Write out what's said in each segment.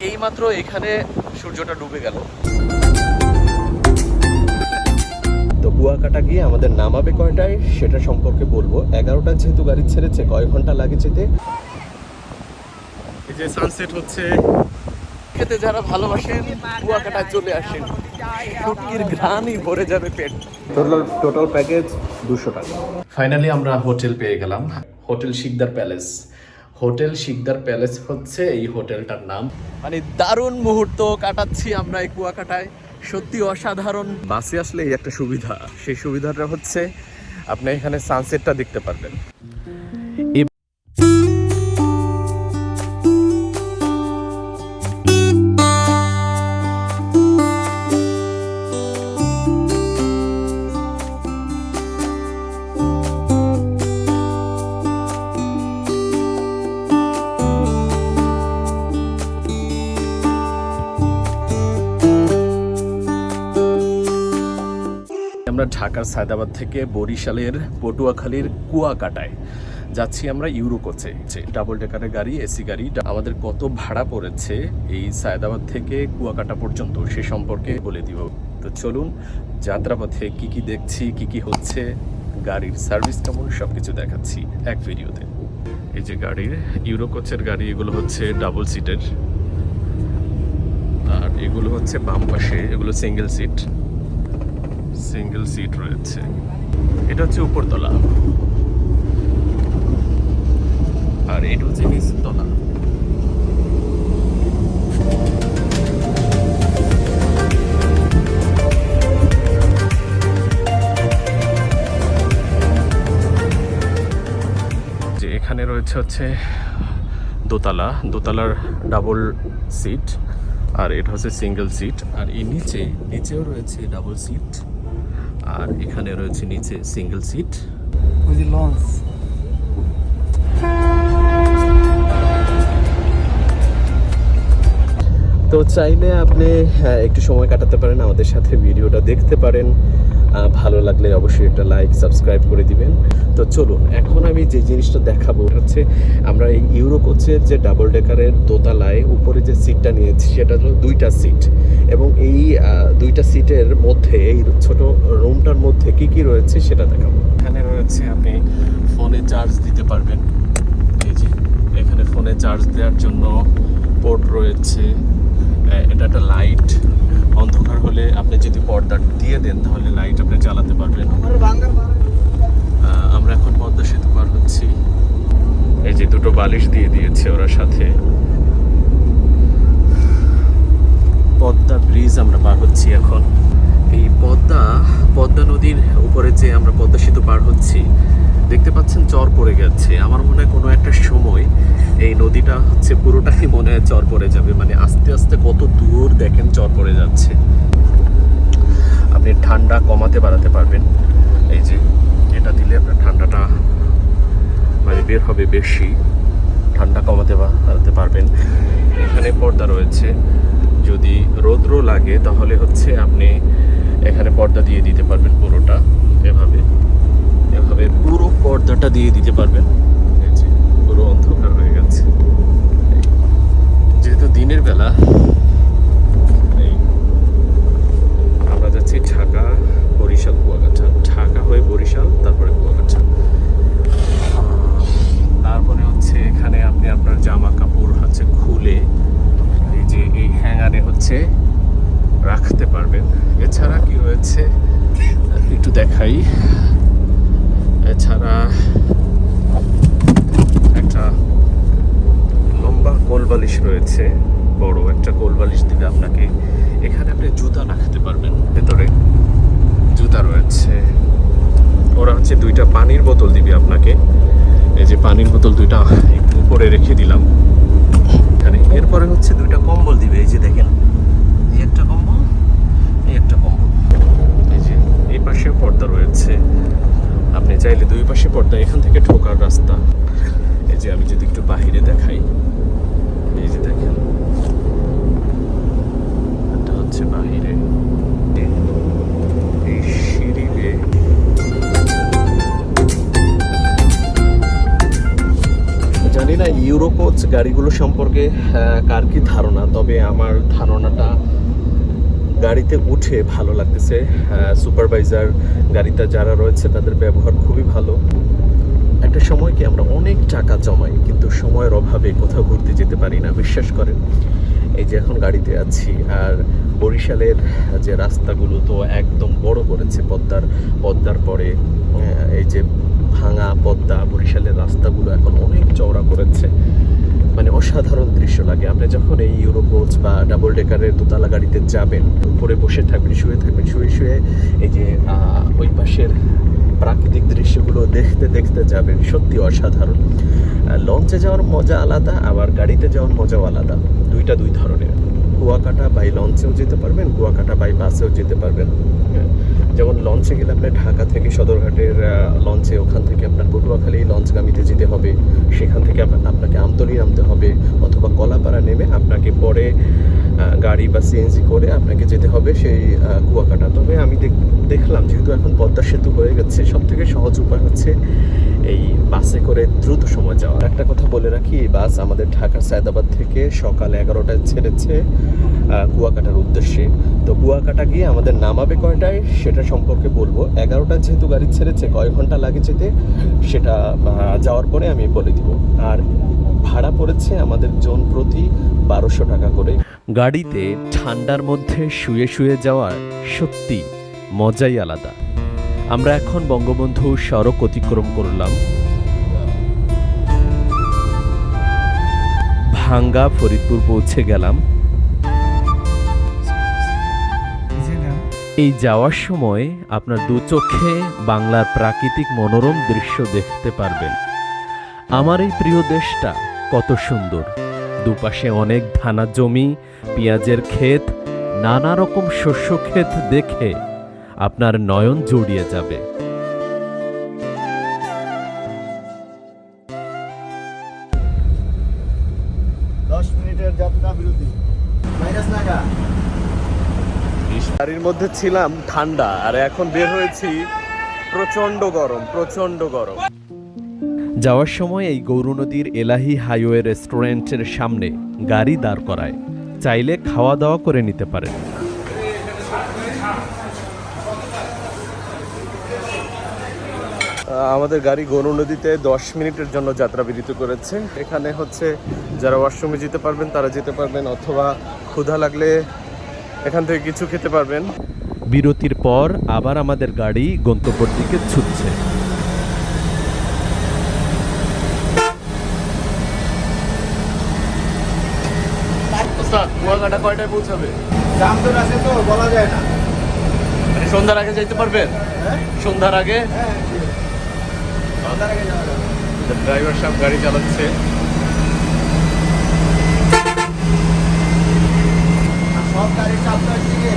এইমাত্র এখানে সূর্যটা ডুবে গেল। তো কুয়াকাটা গিয়ে আমাদের নামাবে কয়টায় সেটা সম্পর্কে বলব। এগারোটা যেহেতু গাড়ি ছেড়েছে কয় ঘণ্টা লাগে যেতে? এই যে সানসেট হচ্ছে। খেতে যারা ভালোবাসেন কুয়াকাটায় চলে আসেন। শুটকির ঘ্রাণই ভরে যাবে পেট। টোটাল টোটাল প্যাকেজ দুশো টাকা। ফাইনালি আমরা হোটেল পেয়ে গেলাম। Hotel Sikdar Palace. Hotel Sikdar Palace হচ্ছে এই হোটেলটার নাম। মানে দারুণ মুহূর্ত কাটাচ্ছি আমরা এই কুয়াকাটায়। সত্যি অসাধারণ। বাসে আসলে এই একটা সুবিধা। সেই সুবিধাটা হচ্ছে আপনি এখানে সানসেটটা দেখতে পারবেন। আমরা ঢাকার সায়দাবাদ থেকে বরিশালের পটুয়াখালীর কুয়াকাটায়। যাচ্ছি আমরা ইউরো কোচে ডাবল ডেকারের গাড়ি, এসি গাড়ি আমাদের কত ভাড়া পড়েছে এই সায়দাবাদ থেকে কুয়াকাটা পর্যন্ত, সে সম্পর্কে বলে দিব। তো চলুন, যাত্রাপথে কি কি দেখছি, কি কি হচ্ছে, গাড়ির সার্ভিস কেমন সব কিছু দেখাচ্ছি এক ভিডিওতে। এই যে গাড়ির ইউরো কোচের গাড়ি, এগুলো হচ্ছে ডাবল সিটের আর এগুলো হচ্ছে বাম পাশে, এগুলো সিঙ্গেল সিট সিঙ্গেল সিট রয়েছে। এটা হচ্ছে উপরতলা। আর এটা হচ্ছে নিচের তলা যে এখানে রয়েছে হচ্ছে দোতলা। দোতলার ডাবল সিট আর এটা হচ্ছে সিঙ্গেল সিট আর এই নিচে, নিচেও রয়েছে ডাবল সিট আর এখানে রয়েছে নিচে সিঙ্গেল সিট ওই যে লঞ্চ তো চাইলে আপনি হ্যাঁ, একটু সময় কাটাতে পারেন আমাদের সাথে ভিডিওটা দেখতে পারেন। ভালো লাগলে অবশ্যই একটা লাইক সাবস্ক্রাইব করে দিবেন। তো চলুন এখন আমি যে জিনিসটা দেখাবো হচ্ছে আমরা এই ইউরো কোচের যে ডাবল ডেকারের দোতলায় উপরে যে সিটটা নিয়েছি সেটা হলো দুইটা সিট এবং এই দুইটা সিটের মধ্যে এই ছোট রুমটার মধ্যে কি কি রয়েছে সেটা দেখাবো। এখানে রয়েছে আপনি ফোনে চার্জ দিতে পারবেন। এই যে এখানে ফোনে চার্জ দেওয়ার জন্য পোর্ট রয়েছে। এটা একটা লাইট অন্ধকার হলে আপনি যদি পর্দা দিয়ে দেন তাহলে লাইট আপনি জ্বালাতে পারবেন। আমরা এখন পদ্মা সেতু পার হচ্ছি। এই যে দুটো বালিশ দিয়ে দিয়েছে ওরা সাথে। পদ্মা ব্রিজ আমরা পার হচ্ছি এখন। পদ্মা পদ্মা নদীর উপরে যে আমরা পদ্মা সেতু পার হচ্ছি, দেখতে পাচ্ছেন চর পড়ে গেছে। আমার মনে হয় কোনো একটা সময় এই নদীটা হচ্ছে পুরোটাই মনে হয় চর পড়ে যাবে। মানে আস্তে আস্তে কত দূর দেখেন চর পড়ে যাচ্ছে। আপনি ঠান্ডা কমাতে বাড়াতে পারবেন। এই যে এটা দিলে আপনার ঠান্ডাটা মানে বের হবে বেশি। ঠান্ডা কমাতে বাড়াতে পারবেন। এখানে পর্দা রয়েছে। লাগে, তাহলে হচ্ছে আপনি এখানে পর্দা দিয়ে দিতে পারবেন পুরোটা এভাবে। এভাবে পুরো পর্দাটা দিয়ে দিতে পারবেন। পুরো অন্ধকার হয়ে গেছে। যেহেতু দিনের বেলা আমরা যাচ্ছি ঢাকা, বরিশাল, কুয়াকাটা। ঢাকা হয়ে বরিশাল, তারপরে কুয়াকাটা। তারপরে হচ্ছে এখানে আপনি আপনার জামা কাপড় হচ্ছে খুলে, এই যে এই হ্যাঙ্গারে হচ্ছে রাখতে পারবেন। এছাড়া কি রয়েছে? একটু দেখাই। এছাড়া একটা লম্বা কোল বালিশ রয়েছে। বড় একটা কোল বালিশ দিলে আপনাকে এখানে আপনি জুতা রাখতে পারবেন। ভেতরে জুতা রয়েছে। ওরা হচ্ছে দুইটা পানির বোতল দিবে আপনাকে। এই যে পানির বোতল দুইটা একটু উপরে রেখে দিলাম। এখানে এরপরে হচ্ছে দুইটা কম্বল দিবে। এই যে দেখেন এই একটা কম্বল এই একটা কম্বল এই যে এই পাশেও পর্দা রয়েছে। আপনি চাইলে দুই পাশে পর্দা, এখান থেকে ঢোকার রাস্তা। এই যে আমি যদি একটু বাহিরে দেখাই, এই যে দেখেন। এটা হচ্ছে বাহিরে। এই জানি না ইউরোকোচ গাড়িগুলো সম্পর্কে কার কি ধারণা, তবে আমার ধারণাটা গাড়িতে উঠে ভালো লাগতেছে। সুপারভাইজার গাড়িতে যারা রয়েছে, তাদের ব্যবহার খুবই ভালো। একটা সময় কি আমরা অনেক টাকা জমাই, কিন্তু সময়ের অভাবে কোথাও ঘুরতে যেতে পারি না, বিশ্বাস করেন? এই যে এখন গাড়িতে আছি, আর বরিশালের যে রাস্তাগুলো তো একদম বড় করেছে পদ্মার পদ্মার পরে এই যে ভাঙা পদ্মা, বরিশালের রাস্তাগুলো এখন অনেক চওড়া করেছে। মানে অসাধারণ দৃশ্য লাগে। আপনি যখন এই ইউরোপোজ বা ডাবল ডেকারের দোতলা গাড়িতে যাবেন উপরে বসে থাকবেন শুয়ে থাকবেন শুয়ে শুয়ে এই যে ওই পাশের প্রাকৃতিক দৃশ্যগুলো দেখতে দেখতে যাবেন সত্যি অসাধারণ। লঞ্চে যাওয়ার মজা আলাদা আবার গাড়িতে যাওয়ার মজাও আলাদা। দুইটা দুই ধরনের। কুয়াকাটা বাই লঞ্চেও যেতে পারবেন কুয়াকাটা বাই বাসেও যেতে পারবেন। হ্যাঁ, যেমন লঞ্চে গেলে আপনার ঢাকা থেকে সদরঘাটের লঞ্চে ওখান থেকে আপনার পটুয়াখালী লঞ্চগামীতে যেতে হবে, সেখান থেকে আপ- আপনাকে আমতলি নামতে হবে, অথবা কলাপাড়া নেমে আপনাকে পরে গাড়ি বা সিএনজি করে আপনাকে যেতে হবে সেই কুয়াকাটা। তবে আমি দেখলাম যেহেতু এখন পদ্মা সেতু হয়ে গেছে সব থেকে সহজ উপায় হচ্ছে এই বাসে করে দ্রুত সময় যাওয়া। একটা কথা বলে রাখি, এই বাস আমাদের ঢাকা সায়দাবাদ থেকে সকাল এগারোটায় ছেড়েছে কুয়াকাটার উদ্দেশ্যে। তো কুয়াকাটা গিয়ে আমাদের নামাবে কয়টায় সেটা সম্পর্কে বলব। এগারোটায় যেহেতু গাড়ি ছেড়েছে, কয় ঘণ্টা লাগে যেতে, সেটা যাওয়ার পরে আমি বলে দিব। আর ভাড়া পড়েছে আমাদের জন প্রতি বারোশো টাকা করে। গাড়িতে ঠান্ডার মধ্যে শুয়ে শুয়ে যাওয়ার সত্যি মজাই আলাদা। আমরা এখন বঙ্গবন্ধু সড়ক অতিক্রম করলাম। ভাঙ্গা ফরিদপুর পৌঁছে গেলাম। এই যাওয়ার সময় আপনার দু চোখে বাংলার প্রাকৃতিক মনোরম দৃশ্য দেখতে পারবেন। আমার এই প্রিয় দেশটা কত সুন্দর। দুপাশে অনেক ধানা জমি, পেঁয়াজের ক্ষেত, নানা রকম শস্য ক্ষেত দেখে আপনার নয়ন জড়িয়ে যাবে। গাড়ির মধ্যে ছিলাম ঠান্ডা আর এখন বের হয়েছি প্রচণ্ড গরম প্রচণ্ড গরম। যাওয়ার সময় এই গৌর নদীর এলাহি হাইওয়ে রেস্টুরেন্টের সামনে গাড়ি দাঁড় করায়। চাইলে খাওয়া দাওয়া করে নিতে পারেন। আমাদের গাড়ি গরু নদীতে দশ মিনিটের জন্য যাত্রা বিরতি করেছে। এখানে হচ্ছে যারা ওয়াশরুমে যেতে পারবেন তারা যেতে পারবেন অথবা ক্ষুধা লাগলে এখান থেকে কিছু খেতে পারবেন। বিরতির পর আবার আমাদের গাড়ি গন্তব্যের দিকে ছুটছে। কুয়াকাটা কয়টায় পৌঁছাবে? দাম তো আছে তো বলা যায় না। মানে সন্ধ্যার আগে যাইতে পারবেন? হ্যাঁ। সন্ধ্যার আগে? হ্যাঁ। ড্রাইভার সাহেব গাড়ি চালাচ্ছে আর সব গাড়ি চাপটার দিকে।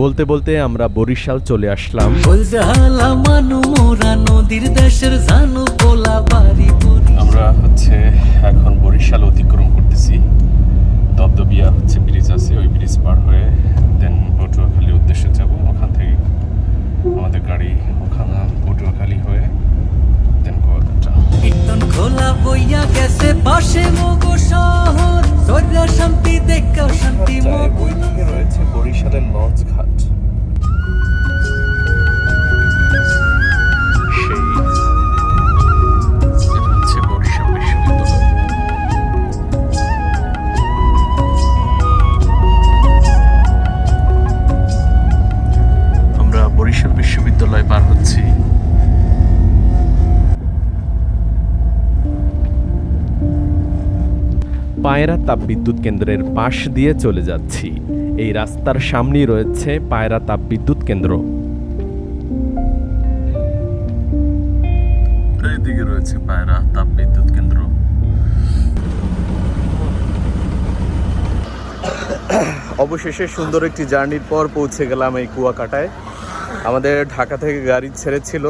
বলতে বলতে আমরা বরিশাল চলে আসলাম। বলছে হালা মানু মোরা নদীর দেশের জানু পোলা বাড়ি আমরা হচ্ছে এখন বরিশাল অতিক্রম করতেছি। দবদবিয়া হচ্ছে ব্রিজ আছে ওই ব্রিজ পার হয়ে দেন পটুয়াখালী উদ্দেশ্যে যাব। ওখান থেকে আমাদের গাড়ি ওখানে পটুয়াখালী হয়ে খোলা বইয়া গেছে পাশে মগো শহর। সর্যা শান্তি দেখা শান্তি মগো রয়েছে বরিশালের লঞ্চ ঘাট। পায়রা তাপবিদ্যুৎ কেন্দ্রের পাশ দিয়ে চলে যাচ্ছি। এই রাস্তার সামনেই রয়েছে পায়রা তাপবিদ্যুৎ কেন্দ্র। এইদিকে রয়েছে পায়রা তাপবিদ্যুৎ কেন্দ্র। অবশেষে সুন্দর একটি জার্নির পর পৌঁছে গেলাম এই কুয়াকাটায়। আমাদের ঢাকা থেকে গাড়ি ছেড়েছিল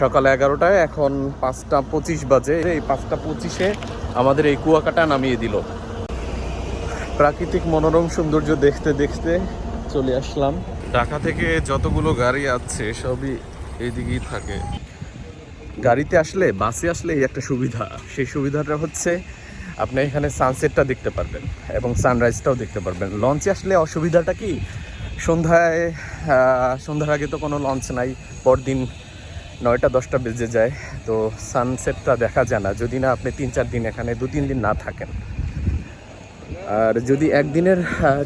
সকাল এগারোটায়, এখন পাঁচটা পঁচিশ বাজে। এই পাঁচটা পঁচিশে আমাদের এই কুয়াকাটা নামিয়ে দিল। প্রাকৃতিক মনোরম সৌন্দর্য দেখতে দেখতে চলে আসলাম। ঢাকা থেকে যতগুলো গাড়ি আছে সবই এইদিকেই থাকে। গাড়িতে আসলে, বাসে আসলে এই একটা সুবিধা। সেই সুবিধাটা হচ্ছে, আপনি এখানে সানসেটটা দেখতে পারবেন এবং সানরাইজটাও দেখতে পারবেন। লঞ্চে আসলে অসুবিধাটা কি? সন্ধ্যায় সন্ধ্যার আগে তো কোনো লঞ্চ নাই, পরদিন নয়টা, দশটা বেজে যায়, তো সানসেটটা দেখা যায় না। যদি না আপনি তিন, চার দিন এখানে, দু, তিন দিন না থাকেন। আর যদি একদিনের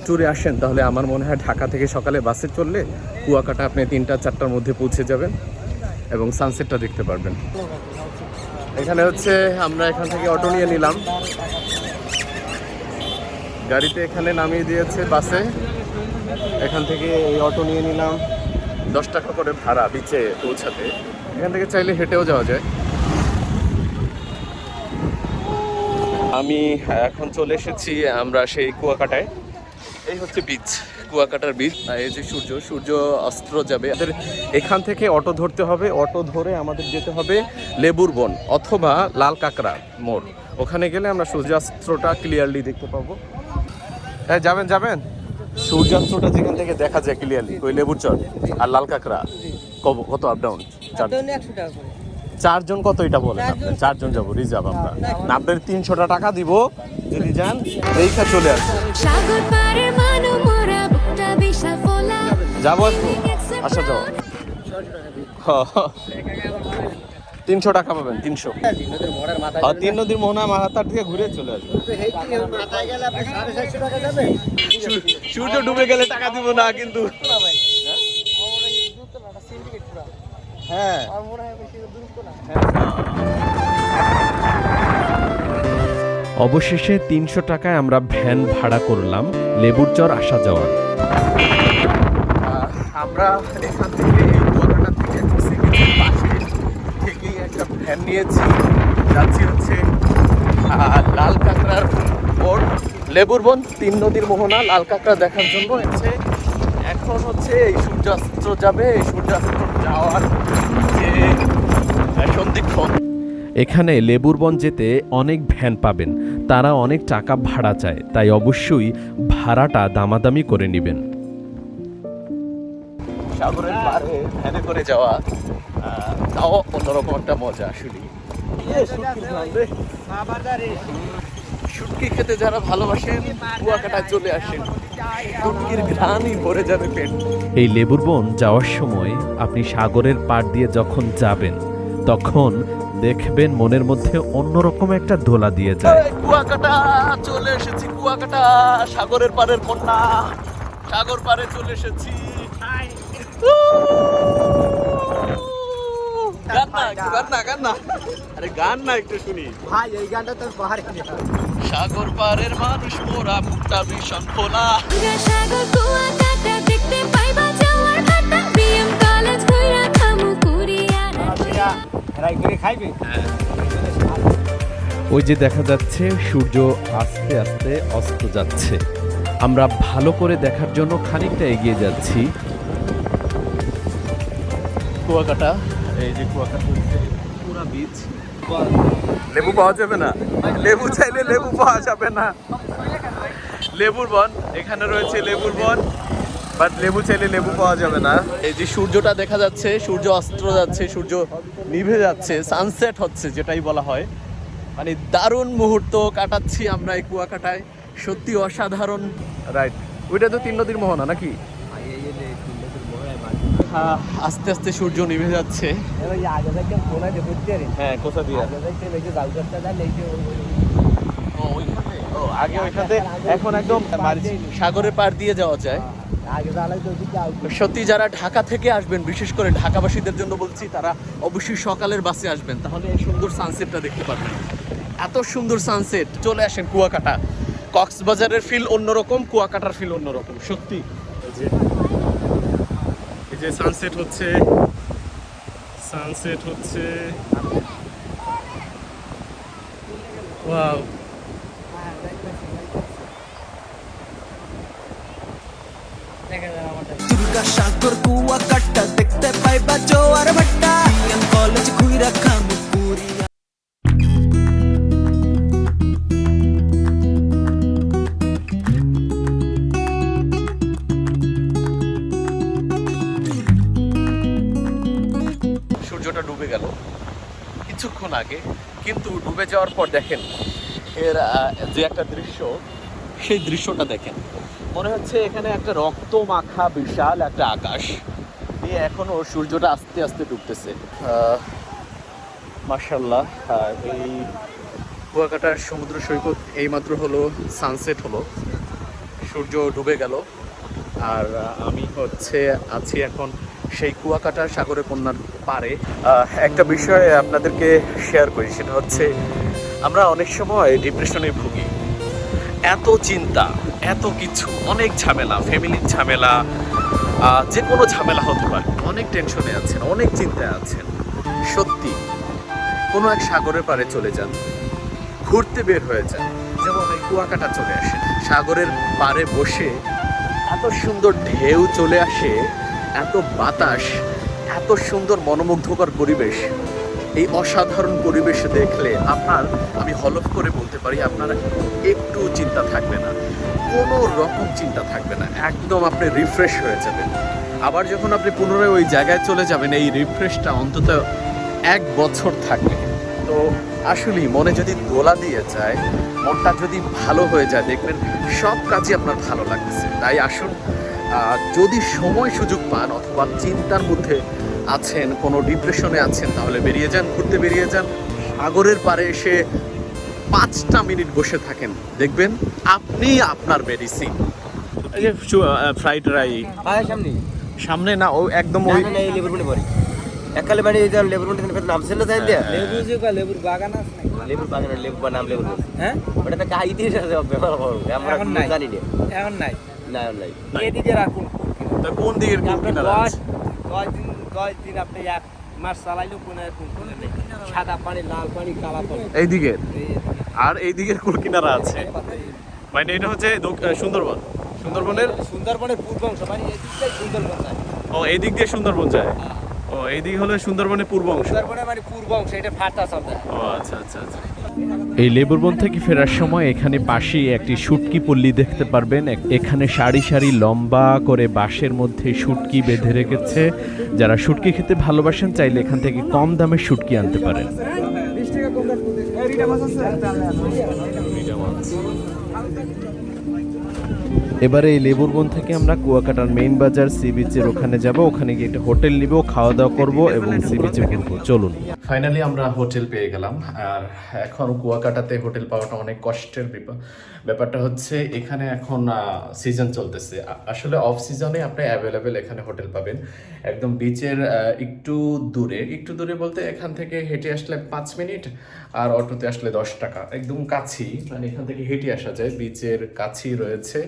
ট্যুরে আসেন, তাহলে আমার মনে হয় ঢাকা থেকে সকালে বাসে চললে কুয়াকাটা আপনি তিনটা, চারটার মধ্যে পৌঁছে যাবেন এবং সানসেটটা দেখতে পারবেন। এখানে হচ্ছে আমরা এখান থেকে অটো নিয়ে নিলাম। গাড়িতে এখানে নামিয়ে দিয়েছে বাসে। এখান থেকে এই অটো নিয়ে নিলাম। দশ টাকা করে ভাড়া বিচে পৌঁছাতে। এখান থেকে চাইলে হেঁটেও যাওয়া যায়। আমি এখন চলে এসেছি আমরা সেই কুয়াকাটায়। এই হচ্ছে বীজ কুয়াকাটার আর এই যে সূর্য সূর্য অস্ত্র যাবে। আমাদের এখান থেকে অটো ধরতে হবে। অটো ধরে আমাদের যেতে হবে লেবুর বন অথবা লাল কাঁকড়া মোড়। ওখানে গেলে আমরা সূর্যাস্ত্রটা ক্লিয়ারলি দেখতে পাবো। হ্যাঁ যাবেন যাবেন? সূর্যাস্ত্রটা যেখান থেকে দেখা যায় ক্লিয়ারলি ওই লেবুর চর আর লাল কাঁকড়া। কব- কত আপ ডাউন চারজন কত এটা বলেন আপনি? চারজন যাব রিজার্ভ আমরা। না, আপনার তিনশোটা টাকা দিব যদি যান এইখা চলে আসবে যাব আসা যাও তিনশো টাকা পাবেন তিনশো। আর তিন নদীর মোহনা মাহাতার থেকে ঘুরে চলে আসবে মাথায় গেলে আপনি সাড়ে চারশো টাকা যাবেন। সূর্য ডুবে গেলে টাকা দিব না কিন্তু। হ্যাঁ। অবশেষে তিনশো টাকায় আমরা ভ্যান ভাড়া করলাম লেবুর চর আসা যাওয়ার আমরা এখান থেকে এই কুয়াকাটা থেকে পাশে থেকেই একটা ভ্যান নিয়েছি। যাচ্ছি হচ্ছে লাল কাঁকড়ার বোর্ড লেবুর বন তিন নদীর মোহনা লাল কাঁকড়া দেখার জন্য। হচ্ছে এখন হচ্ছে এই সূর্যাস্ত যাবে এই যাওয়ার যে আহ, এখানে লেবুরবন যেতে অনেক ভ্যান পাবেন। তারা অনেক টাকা ভাড়া চায় তাই অবশ্যই ভাড়াটা দামাদামি করে নেবেন। সাগরের পারে ভ্যানে করে যাওয়া তাও অন্যরকম একটা মজা আসলে শুটকি খেতে যারা ভালোবাসেন কুয়াকাটায় চলে আসেন। শুটকির ঘ্রাণই ভরে যাবে পেট। এই লেবুরবন যাওয়ার সময় আপনি সাগরের পাড় দিয়ে যখন যাবেন তখন দেখবেন মনের মধ্যে অন্যরকম একটা দোলা দিয়ে যায়। কুয়াকাটা চলে এসেছি কুয়াকাটা সাগরের পাড়ের কন্যা। সাগর পাড়ে চলে এসেছি। গান না গান না গান না। আরে গান না একটু শুনি। ভাই এই গানটা তোর পাহাড়ে সাগর পারের মানুষ মোরা মুখটা ভীষণ খোলা সাগর কুয়া কাটা দেখতে পাইবা যাওয়ার ভাটা। বিএম কলেজ ঘুরা খামু কুড়িয়া রাই করে খাইবে? ওই যে দেখা যাচ্ছে সূর্য আস্তে আস্তে অস্ত যাচ্ছে। আমরা ভালো করে দেখার জন্য খানিকটা এগিয়ে যাচ্ছি। কুয়াকাটা। এই যে কুয়াকাটা পুরা বীচ লেবু পাওয়া যাবে না। লেবু চাইলে লেবু পাওয়া যাবে না। লেবুর বন এখানে রয়েছে লেবুর বন বাট লেবু চাইলে লেবু পাওয়া যাবে না। এই যে সূর্যটা দেখা যাচ্ছে সূর্য অস্ত্র যাচ্ছে সূর্য নিভে যাচ্ছে সানসেট হচ্ছে যেটাই বলা হয়। মানে দারুণ মুহূর্ত কাটাচ্ছি আমরা এই কুয়াকাটায়। সত্যি অসাধারণ। রাইট ওইটা তো তিন নদীর মোহনা নাকি? আস্তে আস্তে সূর্য নিভে যাচ্ছে। হ্যাঁ কোথা দিয়ে? ও, আগে ওইখানে এখন একদম সাগরের পার দিয়ে যাওয়া যায়। তো সত্যি যারা ঢাকা থেকে আসবেন বিশেষ করে ঢাকাবাসীদের জন্য বলছি তারা অবশ্যই সকালের বাসে আসবেন। তাহলে এই সুন্দর সানসেটটা দেখতে পারবেন। এত সুন্দর সানসেট চলে আসেন কুয়াকাটা। কক্সবাজারের ফিল অন্যরকম কুয়াকাটার ফিল অন্যরকম। সত্যি। যে সানসেট হচ্ছে সানসেট হচ্ছে। দুর্গা সাগর কুয়া কাটা দেখতে পাইবা জোয়ার ভাটা। বিএম কলেজ খুই খামু। লাগে, কিন্তু ডুবে যাওয়ার পর দেখেন, এর যে একটা দৃশ্য, সেই দৃশ্যটা দেখেন। মনে হচ্ছে এখানে একটা রক্ত মাখা বিশাল একটা আকাশ। দিয়ে এখনও সূর্যটা আস্তে আস্তে ডুবতেছে। মার্শাল্লাহ এই কুয়াকাটার সমুদ্র সৈকত এইমাত্র হলো সানসেট হলো। সূর্য ডুবে গেল। আর, আমি হচ্ছে আছি এখন সেই কুয়াকাটা সাগরে কন্যার পারে একটা বিষয় আপনাদেরকে শেয়ার করি, সেটা হচ্ছে আমরা অনেক সময় ডিপ্রেশনে ভুগি। এত চিন্তা, এত কিছু, অনেক ঝামেলা ফ্যামিলির ঝামেলা যে কোনো ঝামেলা হতে পারে। অনেক টেনশনে আছেন, অনেক চিন্তায় আছেন। সত্যি, কোনো এক সাগরের পাড়ে চলে যান, ঘুরতে বের হয়ে যান, যেমন এই কুয়াকাটা চলে আসে। সাগরের পাড়ে বসে এত সুন্দর ঢেউ চলে আসে এত বাতাস, এত সুন্দর মনোমুগ্ধকর পরিবেশ, এই অসাধারণ পরিবেশ দেখলে আপনার, আমি হলফ করে বলতে পারি, আপনার একটু চিন্তা থাকবে না, কোনো রকম চিন্তা থাকবে না, একদম আপনি রিফ্রেশ হয়ে যাবেন। আবার যখন আপনি পুনরায় ওই জায়গায় চলে যাবেন, এই রিফ্রেশটা অন্তত এক বছর থাকবে। তো আসলেই মনে যদি দোলা দিয়ে যায়, মনটা যদি ভালো হয়ে যায়, দেখবেন সব কাজই আপনার ভালো লাগছে। তাই আসুন যদি সময় সুযোগ পান অথবা চিন্তার মধ্যে আছেন কোনো ডিপ্রেশনে আছেন তাহলে বেরিয়ে যান ঘুরতে বেরিয়ে যান। সাগরের পাড়ে এসে পাঁচটা মিনিট বসে থাকেন। দেখবেন আপনি আপনার মেডিসিন এই ফ্রাইড রাই সামনে। সামনে না ও একদম ওই এককালে বাড়ি এই যে লেবুর বনে তুমি নাম ছিল তাই দিয়া। লেবু যে লেবুর বাগান আছে লেবুর বাগান লেবু বা নাম লেবুর হ্যাঁ? ওটা তো কাই দিয়ে আছে আমরা এখন জানি না। এখন নাই। না নাই। এদিকে রাখুন তা কোন দিকের কোন কিনারা আছে? দশ দিন দশ দিন আপনি এক মাস চালাইলেও কোনো কোন সাদা পানি লাল পানি কালা পানি। এই আর এই দিকের কোন কিনারা আছে? মানে এটা হচ্ছে সুন্দরবন। সুন্দরবনের? সুন্দরবনের পূর্ব অংশ মানে এদিকটাই সুন্দরবন যায়। ও দিয়ে সুন্দরবন যায়? ও এই দিক হলো সুন্দরবনের পূর্ব অংশ সুন্দরবনের মানে পূর্ব অংশ এটা ফাটা চলতে ও আচ্ছা আচ্ছা আচ্ছা। এই লেবুরবন থেকে ফেরার সময় এখানে পাশেই একটি শুটকি পল্লী দেখতে পারবেন। এখানে সারি সারি লম্বা করে বাঁশের মধ্যে শুটকি বেঁধে রেখেছে। যারা শুটকি খেতে ভালোবাসেন, চাইলে এখান থেকে কম দামে শুটকি আনতে পারেন। এবারে এই লেবুরবন থেকে আমরা কুয়াকাটার মেইন বাজার সি বিচের ওখানে যাব, ওখানে গিয়ে একটা হোটেল নিব খাওয়া দাওয়া করব এবং সি বিচে ঘুরবো। চলুন। ফাইনালি আমরা হোটেল পেয়ে গেলাম, আর এখন কুয়াকাটাতে হোটেল পাওয়াটা অনেক কষ্টের ব্যাপার ব্যাপারটা হচ্ছে এখানে এখন সিজন চলতেছে। আসলে অফ সিজনে আপনি অ্যাভেলেবেল এখানে হোটেল পাবেন। একদম বিচের একটু দূরে। একটু দূরে বলতে এখান থেকে হেঁটে আসলে পাঁচ মিনিট আর অটোতে আসলে দশ টাকা। একদম কাছেই মানে এখান থেকে হেঁটে আসা যায়। বিচের কাছেই রয়েছে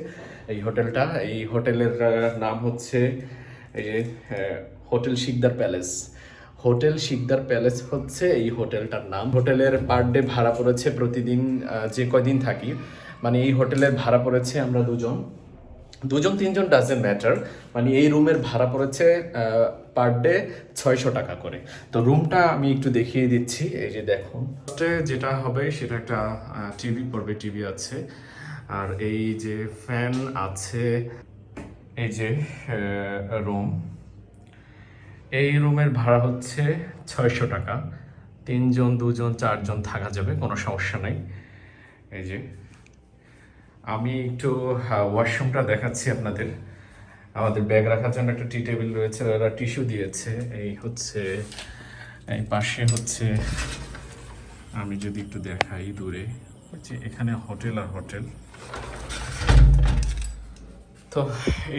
এই হোটেলটা এই হোটেলের নাম হচ্ছে এই যে Hotel Sikdar Palace. Hotel Sikdar Palace হচ্ছে এই হোটেলটার নাম। হোটেলের পার ডে ভাড়া পড়েছে প্রতিদিন যে কয়দিন থাকি মানে এই হোটেলের ভাড়া পড়েছে আমরা দুজন। দুজন, তিনজন ডাজেন্ট ম্যাটার মানে এই রুমের ভাড়া পড়েছে পার ডে ছয়শো টাকা করে। তো রুমটা আমি একটু দেখিয়ে দিচ্ছি, এই যে দেখুন। যেটা হবে, সেটা একটা টিভি পড়বে টিভি আছে। আর এই যে ফ্যান আছে, এই যে রুম এই রুমের ভাড়া হচ্ছে ছয়শো টাকা। তিনজন, দুজন, চারজন থাকা যাবে, কোনো সমস্যা নেই। এই যে। আমি একটু ওয়াশরুমটা দেখাচ্ছি আপনাদের। আমাদের ব্যাগ রাখার জন্য একটা টি টেবিল রয়েছে, ওরা টিস্যু দিয়েছে। এই হচ্ছে, এই পাশে হচ্ছে, আমি যদি একটু দেখাই দূরে যে এখানে হোটেল আর হোটেল তো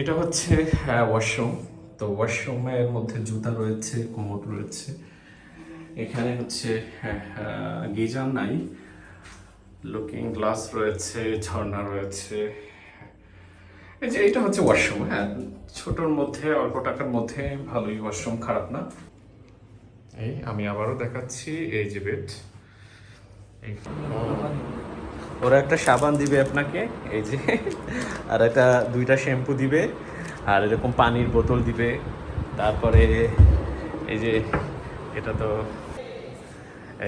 এটা হচ্ছে ওয়াশরুম তো ওয়াশরুমের মধ্যে জুতা রয়েছে কোমর রয়েছে। এখানে হচ্ছে গিজার নাই। লুকিং গ্লাস রয়েছে, ঝর্ণা রয়েছে। এই যে এটা হচ্ছে ওয়াশরুম হ্যাঁ? ছোটোর মধ্যে, অল্প টাকার মধ্যে ভালোই ওয়াশরুম খারাপ না। এই আমি আবারও দেখাচ্ছি, এই যে বেড ওরা একটা সাবান দিবে আপনাকে, এই যে। আর একটা দুইটা শ্যাম্পু দিবে, আর এরকম পানির বোতল দিবে। তারপরে এই যে, এটা তো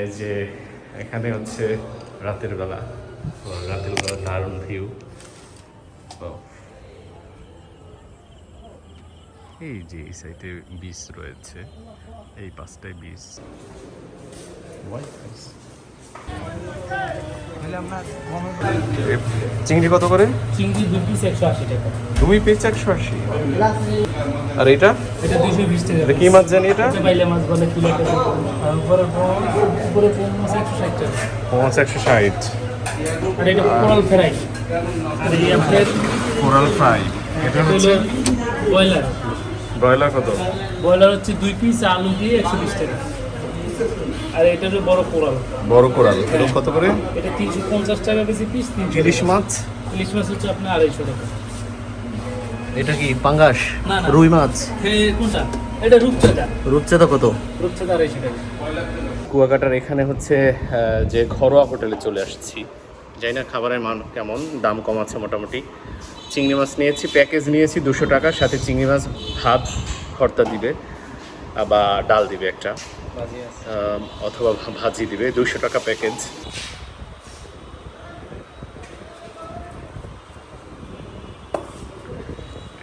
এই যে, এখানে হচ্ছে রাতের বেলা রাতের বেলা দারুণ ভিউ এই যে এই সাইডে বিচ রয়েছে, এই পাঁচটায় বিচ চিংড়ি কত করে? চিংড়ি দুই পিস একশো আশি টাকা। দুই পিস একশো আশি। আর এটা? এটা দুইশো বিশ টাকা। এটা কি মাছ জানি এটা? বাইলে মাছ বলে কিলো টাকা আর উপরে উপরে পোয়া মাছ একশো ষাট টাকা। পঞ্চাশ একশো আর এটা কোরাল ফ্রাই। আর এই আপনার কোরাল ফ্রাই। এটা এটা হচ্ছে ব্রয়লার। ব্রয়লার কত? ব্রয়লার হচ্ছে দুই পিস আলু দিয়ে একশো বিশ টাকা। আর এটা হলো বড় কোরাল। বড় কোরাল এটা কত করে? এটা তিনশো পঞ্চাশ টাকা কেজি পিস ইলিশ মাছ? ইলিশ মাছ হচ্ছে আপনার আড়াইশো টাকা। এটা কি পাঙ্গাস। রুই মাছ? হ্যাঁ কোনটা? এটা রূপচাঁদা। রূপচাঁদা কত? রূপচাঁদা আড়াইশো টাকা। কুয়াকাটার এখানে হচ্ছে যে ঘরোয়া হোটেলে চলে আসছি। যাই না খাবারের মান কেমন দাম কম আছে মোটামুটি। চিংড়ি মাছ নিয়েছি প্যাকেজ নিয়েছি দুশো টাকা সাথে চিংড়ি মাছ ভাত ভর্তা দিবে বা ডাল দিবে একটা। অথবা ভাজি দিবে দুশো টাকা প্যাকেজ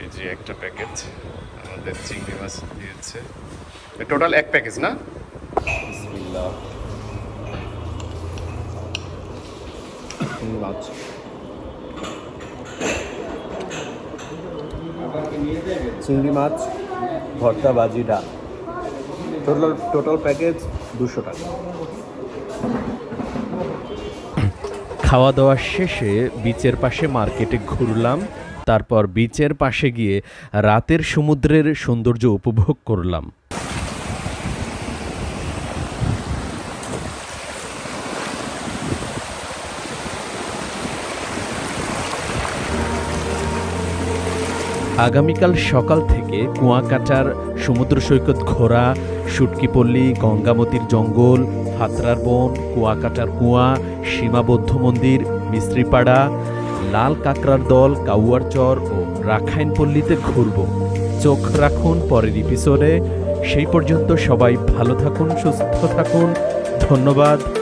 এই যে একটা প্যাকেজ আমাদের চিংড়ি মাছ দিয়েছে। টোটাল এক প্যাকেজ না? চিংড়ি মাছ ভর্তা বাজি ডাল। টোটাল টোটাল প্যাকেজ দুশো টাকা। খাওয়া দাওয়া শেষে বিচের পাশে মার্কেটে ঘুরলাম, তারপর বিচের পাশে গিয়ে রাতের সমুদ্রের সৌন্দর্য উপভোগ করলাম। আগামীকাল সকাল থেকে কুয়াকাটার সমুদ্র সৈকত ঘোরা সুটকিপল্লী গঙ্গামতির জঙ্গল, ফাতরার বন, কুয়াকাটার কুয়া, সীমাবদ্ধ মন্দির, মিস্ত্রিপাড়া, লাল কাকড়ার দল, কাউয়ার চর ও রাখাইনপল্লীতে ঘুরব। চোখ রাখুন পরের এপিসোডে সেই পর্যন্ত সবাই ভালো থাকুন, সুস্থ থাকুন। ধন্যবাদ।